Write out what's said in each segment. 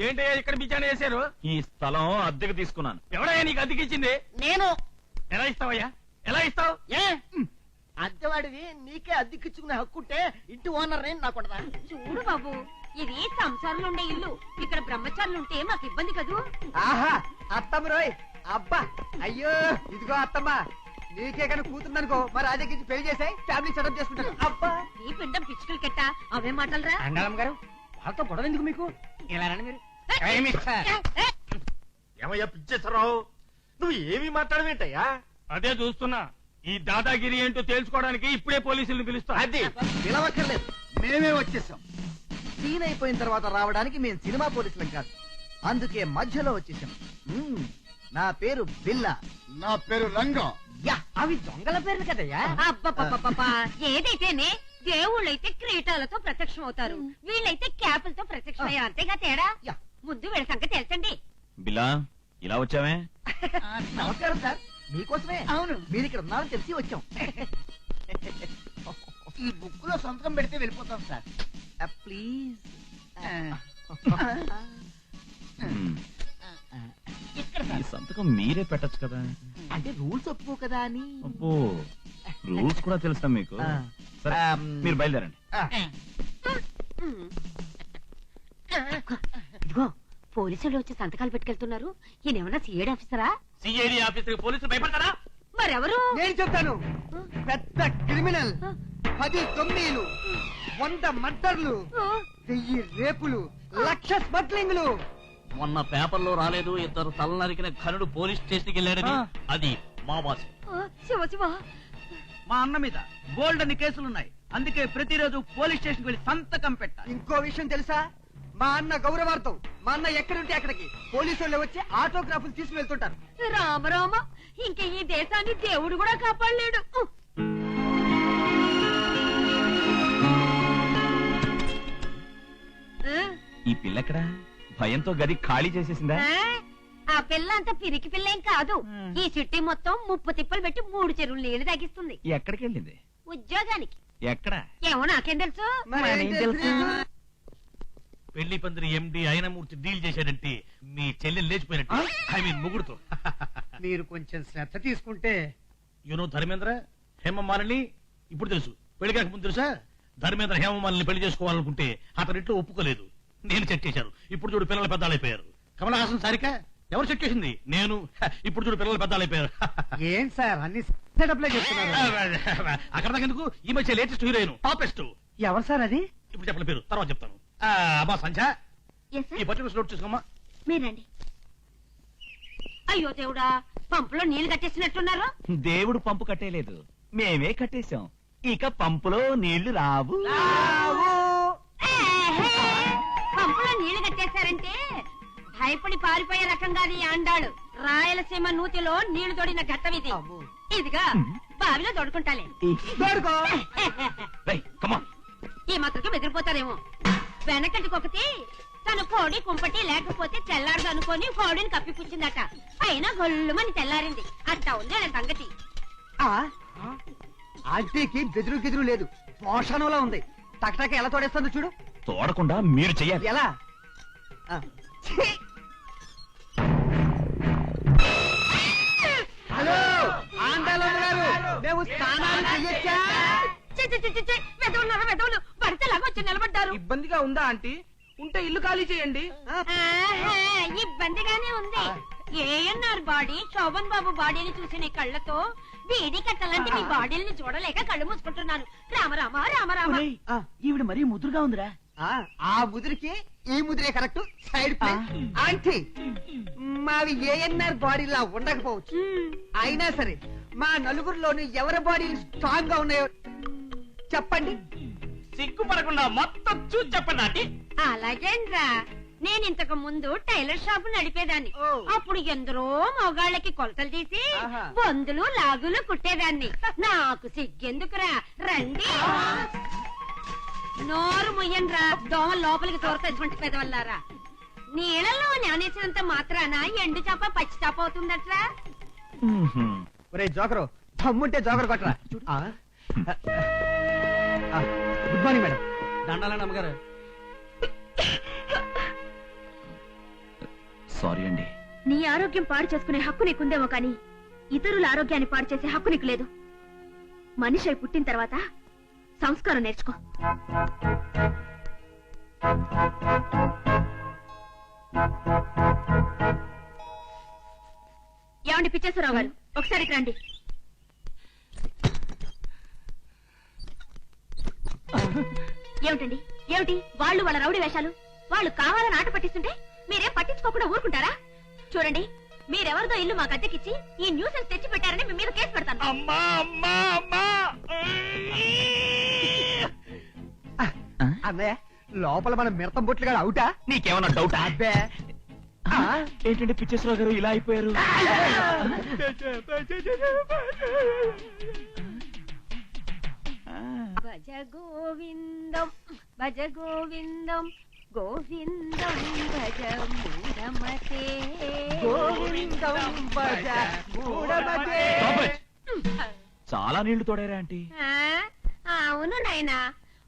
ఏంటయ్యా ఇక్కడ బిచాన వేశారు? ఈ స్థలం అద్దెకు తీసుకున్నాను. ఎవడయ్యా నీకు అద్దెకిచ్చింది నేను. ఎలా ఇస్తావయ్యా? ఎలా ఇస్తావు? ఏ? అద్దెవాడివి నీకే అద్దెకిచ్చుకునే హక్కుంటే ఇంటి ఓనర్ నేను నాకుండదా చూడు బాబు ఇది సంసారంలో ఉండే ఇల్లు. ఇక్కడ బ్రహ్మచారులు ఉంటే మాకు ఇబ్బంది కదూ? ఆహా అత్తమ్మ రోయ్ అబ్బా అయ్యో ఇదిగో అత్తమ్మ నీకే కనుక కూతుందనుకో మరి అదెక్కించి పెళ్ళి చేసాయి ఫ్యామిలీ సెటప్ చేసుకుంటాను అబ్బా. ఈ పిండం పిచ్చుకలు కెట్ట? అవే మాటలరా? అండాలమ్మ గారు వాళ్ళతో గొడవ ఎందుకు మీకు? ఇలా రండి మీరు. ఏమయ్యా పిచ్చేశ్వరరావు? నువ్వు ఏమి మాట్లాడవేంటయ్యా అదే చూస్తున్నా. ఈ దాదాగిరి ఏంటో తెలుసుకోవడానికి ఇప్పుడే పోలీసుల్ని పిలుస్తా. అది పిలవక్కర్లేదు. మేమే వచ్చేసాం. సీన్ అయిపోయిన తర్వాత రావడానికి మేము సినిమా పోలీసులం కాదు. అందుకే మధ్యలో వచ్చేసాం. మ్మ్. నా పేరు బిల్లా. నా పేరు రంగం. యా అవి దొంగల పేర్లు కదయ్యా? ఏదైతేనే దేవుళ్ళైతే క్రీటాలతో ప్రత్యక్షం అవుతారు వీళ్ళైతే క్యాపులతో ప్రత్యక్షం అయ్యారు అంతేగా తేడా? యా. ముందు వీళ్ళ సంగతి తెలుసండి. బిలా ఇలా వచ్చావే? నమస్కారం సార్. మీకోసమే. అవును. మీరు ఇక్కడ ఉన్నారని తెలిసి వచ్చాం. ఈ బుక్లో సంతకం పెడితే వెళ్ళిపోతాం సార్. ప్లీజ్. ఇక్కడ ఈ సంతకం మీరే పెట్టచ్చు కదా. అంటే రూల్స్ ఒప్పుకో కదా అని. అబ్బో రూల్స్ కూడా తెలుసా మీకు. సరే మీరు బయలుదేరండి. ఉమ్. పోలీసులు వచ్చి సంతకాలు పెట్టుకెళ్తున్నారు. ఈయనేమన్నా సిఐడి ఆఫీసరా? సిఐడి ఆఫీసర్ పోలీసులు భయపడతారా? మరెవరు? నేను చెప్తాను. పెద్ద క్రిమినల్ పది తొమ్మిదిలు వంద మర్డర్లు వెయ్యి రేపులు లక్ష స్మగ్లింగ్లు. మొన్న పేపర్లో రాలేదు ఇద్దరు తల నరికిన ఘనుడు పోలీస్ స్టేషన్కి వెళ్ళాడని. అది మా బాస్. శివ శివ. మా అన్న మీద బోల్డ్ అన్ని కేసులున్నాయి. అందుకే ప్రతిరోజు పోలీస్ స్టేషన్ వెళ్ళి సంతకం పెట్టాలి. ఇంకో విషయం తెలుసా? మా అన్న గౌరవార్థం. మా అన్న ఎక్కడుంటే అక్కడికి. పోలీసు వాళ్ళు వచ్చి ఆటోగ్రాఫ్లు తీసుకుని వెళ్తుంటారు. రామ రామ ఇంక ఈ దేశాన్ని దేవుడు కూడా కాపాడలేడు. ఈ పిల్లెక్కడా? భయంతో గది ఖాళీ చేసేసిందా? ఆ, పిల్ల అంత పిరికి పిల్లేం కాదు. ఈ చిట్టి మొత్తం ముప్పు తిప్పలు పెట్టి మూడు చెరువులు నీళ్ళు తగ్గిస్తుంది ఎక్కడికి వెళ్ళింది ఉద్యోగానికి. ఎక్కడ? ఏమో నాకేం తెలుసు? పెళ్ళి పందిరి ఎండి అయినమూర్తి డీల్ చేశాడంటే మీ చెల్లెలు లేచిపోయినట్టు. I mean ముగుడుతో. మీరు కొంచెం శ్రద్ధ తీసుకుంటే. యూనో ధర్మేంద్ర హేమమాలిని ఇప్పుడు తెలుసు. పెళ్ళి కాక ముందు తెలుసా? ధర్మేంద్ర హేమమాలిని పెళ్ళి చేసుకోవాలనుకుంటే అతని ఇంట్లో ఒప్పుకోలేదు. నేను సెట్ చేశాను. ఇప్పుడు చూడు పిల్లలు పెద్దాలైపోయారు కమల్ హాసన్ సారిక ఎవరు సెట్ చేసింది? నేను. ఇప్పుడు చూడు పిల్లలు పెద్దాలైపోయారు ఏం సార్ అన్ని అక్కడ ఎందుకు? ఈ మధ్య లేటెస్ట్ హీరోయిన్ టాపెస్ట్. ఎవరు సార్ అది? ఇప్పుడు చెప్పలే పేరు తర్వాత చెప్తాను. అమ్మా సంధ్య. Yes, sir. ఈ పర్టికులర్ నోట్ చేసుకోమ్మా. మీరండి అయ్యో దేవుడా పంపులో నీళ్ళు కట్టేసినట్టున్నారు. దేవుడు పంపు కట్టేలేదు మేమే కట్టేశాం. ఇక పంపులో నీళ్ళు రావు. ఏహే! పంపులో నీళ్ళు కట్టేశారంటే భయపడి పారిపోయే రకం కాదు ఈ ఆండాడు రాయలసీమ నూతిలో నీళ్ళు తోడిన ఘట్టమిది ఇదిగా బావిలో తోడుకుంటాలే. రేయ్, come on. ఈ మాత్రకి బెదిరిపోతారేమో వెనకటికొకటి తన కోడి కుంపటి లేకపోతే తెల్లారదు అనుకొని కోడిని కప్పిపుచ్చిందట. అయినా గొల్లుమని తెల్లారింది. అట్టా ఉంది ఆయన సంగతి. ఆంటీకి బెదురు గిదురు లేదు. పోషణంలో ఉంది. టక్టక ఎలా తోడేస్తుందో చూడు. తోడకుండా మీరు చెయ్యాలి. ఎలా! హలో! ఆండాలమ్మ గారు మేము స్నానాలు చెయ్యొచ్చా? చి, చి, వచ్చి నిలబడ్డారు. ఇబ్బందిగా ఉందా ఆంటీ? ఉంటే ఇల్లు ఖాళీ చేయండి. ఆహా, ఇబ్బందిగానే ఉంది. ఏఎన్ఆర్ బాడీ? శోభన్ బాబు బాడీని చూసిన కళ్ళతో బీడీ కట్టలాంటి మీ బాడీని చూడలేక కళ్ళు మూసుకుంటున్నాను రామ రామ రామ రామ. ఈవిడ మరీ ముదురుగా ఉందిరా. ఆ ముదురికి ఈ ముదిరే కరెక్ట్. Side play. ఆంటీ మావి ఏఎన్ఆర్ బాడీలా ఉండకపోవచ్చు. అయినా సరే మా నలుగురిలోని ఎవరి బాడీలు స్ట్రాంగ్గా ఉన్నాయో చెప్పండి. సిగ్గుపడకుండా మొత్తం చూసి చెప్పండి ఆంటీ అలాగేంట్రా? నేను ఇంతకు ముందు టైలర్ షాప్ నడిపేదాన్ని. అప్పుడు ఎందరో మొగాళ్ళకి కొలతలు తీసి. బొందులు లాగులు కుట్టేదాన్ని. నాకు సిగ్గెందుకురా? రండి. నోరు ముయ్యండ్రా. దోమ లోపలికి తోరతటువంటి పెదవల్లారా. నీళ్ళలో నానేసినంత మాత్రాన ఎండు చేప పచ్చి చేప అవుతుందట్రా? జోకరు. దమ్ముంటే జోకరు కొట్టరా. ఆ? ఆ, గుడ్ మార్నింగ్ మేడం. దండాలండి అమ్మగారు. సారీ అండి. నీ ఆరోగ్యం పాడు చేసుకునే హక్కు నీకుందేమో కానీ ఇతరుల ఆరోగ్యాన్ని పాడు చేసే హక్కు నీకు లేదు. మనిషి అయి పుట్టిన తర్వాత సంస్కారం నేర్చుకో. ఏమండి పిచ్చేశ్వరరావు గారు? ఒకసారి రండి. ఏమిటండి? ఏమిటి? వాళ్ళు వాళ్ళ రౌడీ వేషాలు? వాళ్ళు కావాలని ఆట పట్టిస్తుంటే మీరేం పట్టించుకోకుండా ఊరుకుంటారా? చూడండి మీరెవరిదో ఇల్లు మాకు అద్దెకిచ్చి ఈ న్యూసెన్స్ తెచ్చి పెట్టారని మీ మీద కేసు పెడతాను. అమ్మా అమ్మా అమ్మా! అన్నయ్య లోపల మన మిడతం బొట్లు అవుటా? నీకేమన్నా డౌట్ అబ్బే. ఏంటంటే పిచ్చేశ్వరరావు గారు ఇలా అయిపోయారు? భజ భజ గోవిందం గోవిందం భజ మూఢమతే. గోవిందం భజ మూఢమతే. చాలా నీళ్ళు తోడారా ఆంటీ? ఆ, అవును నాయనా.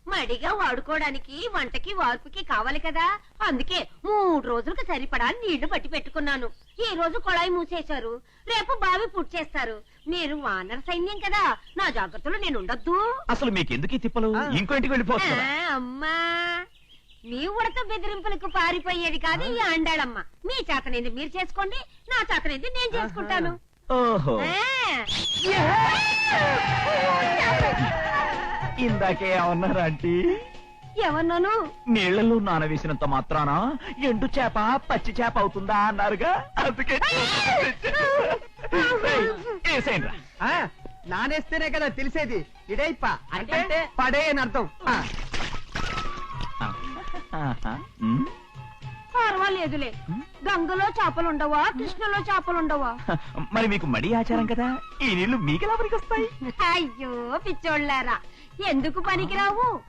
మడిగా వాడుకోవడానికి వంటకి వార్పుకి కావాలి కదా. అందుకే మూడు రోజులకు సరిపడా నీళ్ళు పట్టి పెట్టుకున్నాను. ఈ రోజు కొళాయి మూసేశారు? రేపు బావి పుట్టేస్తారు మీరు వానర సైన్యం కదా. నా జాగ్రత్తలో నేను ఉండొద్దు. అసలు మీకెందుకు ఈ తిప్పలు. ఇంకో ఇంటికి. ఆ, అమ్మా. మీ ఉడత బెదిరింపులకు పారిపోయేది కాదు ఈ అండాళమ్మ మీ చేతనేది మీరు చేసుకోండి నా చేతనేది నేను చేసుకుంటాను. ఓహో. ఇందాకే ఏమన్నారు ఆంటీ? ఎవరినోను నీళ్ళలో నానవేసినంత మాత్రాన ఎండు చేప పచ్చి చేప అవుతుందా అన్నారుగా? అందుకే నానేస్తేనే కదా తెలిసేది. ఇడైప్ప అంటే? పడే అని అర్థం. పర్వాలేదులే. గంగలో చేపలుండవా కృష్ణలో చేపలుండవా? మరి మీకు మడి ఆచారం కదా? ఈ నీళ్ళు మీకెలా వస్తాయి అయ్యో పిచ్చోళ్ళారా. ఎందుకు పనికిరావు?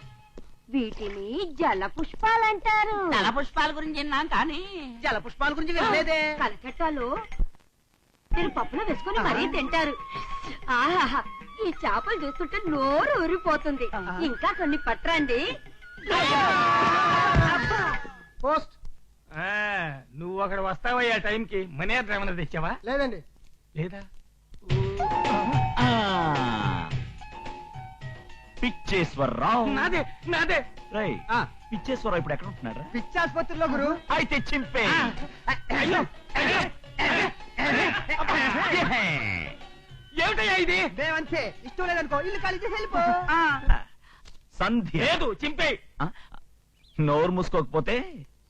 వీటిని జల పుష్పాలంటారు నల పుష్పాల గురించి విన్నాం కానీ జల పుష్పాల గురించి వినలేదే. కలకట్టాలో మీరు పప్పులో వేసుకుని మరీ తింటారు. ఆహాహా ఈ చేపలు చూస్తుంటే నోరు ఊరిపోతుంది. ఇంకా కొన్ని పట్టరండి. పోస్ట్. నువ్వు అక్కడ వస్తావయ్యా టైంకి. మనీ ఏమైనా తెచ్చావా? లేదండి. లేదా? ఆ. పిచ్చేశ్వరరావు. నాదే నాదే. రై ఆ, పిచ్చేశ్వరరావు ఇప్పుడు ఎక్కడ ఉంటున్నారా పిచ్చి ఆసుపత్రిలో గురు. అయితే చింపే. అయ్యో. ఏమిటయ్యా ఇది? మేమంతే. ఇష్టం లేదనుకో ఇల్లు ఖాళీ చేసి వెళ్ళిపో. సంధ్య. లేదు చింపే. ఆ? నోరు మూసుకోకపోతే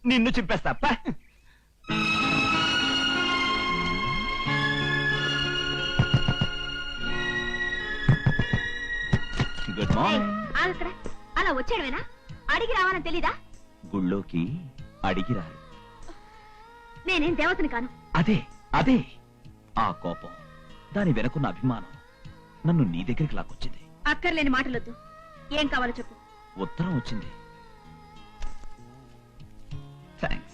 నిన్ను చింపేస్తా. పా. గుడ్ మార్నింగ్ అక్కడ అలా వచ్చాడువేనా అడిగి రావాలని తెలీదా? గుళ్ళోకి అడిగిరారు నేనేం దేవతని కాను. అదే అదే. ఆ కోపం దాని వెనుకున్న అభిమానం నన్ను నీ దగ్గరికి లాక్కొచ్చింది. అక్కర్లేని మాటలొద్దు. ఏం కావాలో చెప్పు. ఉత్తరం వచ్చింది. థ్యాంక్స్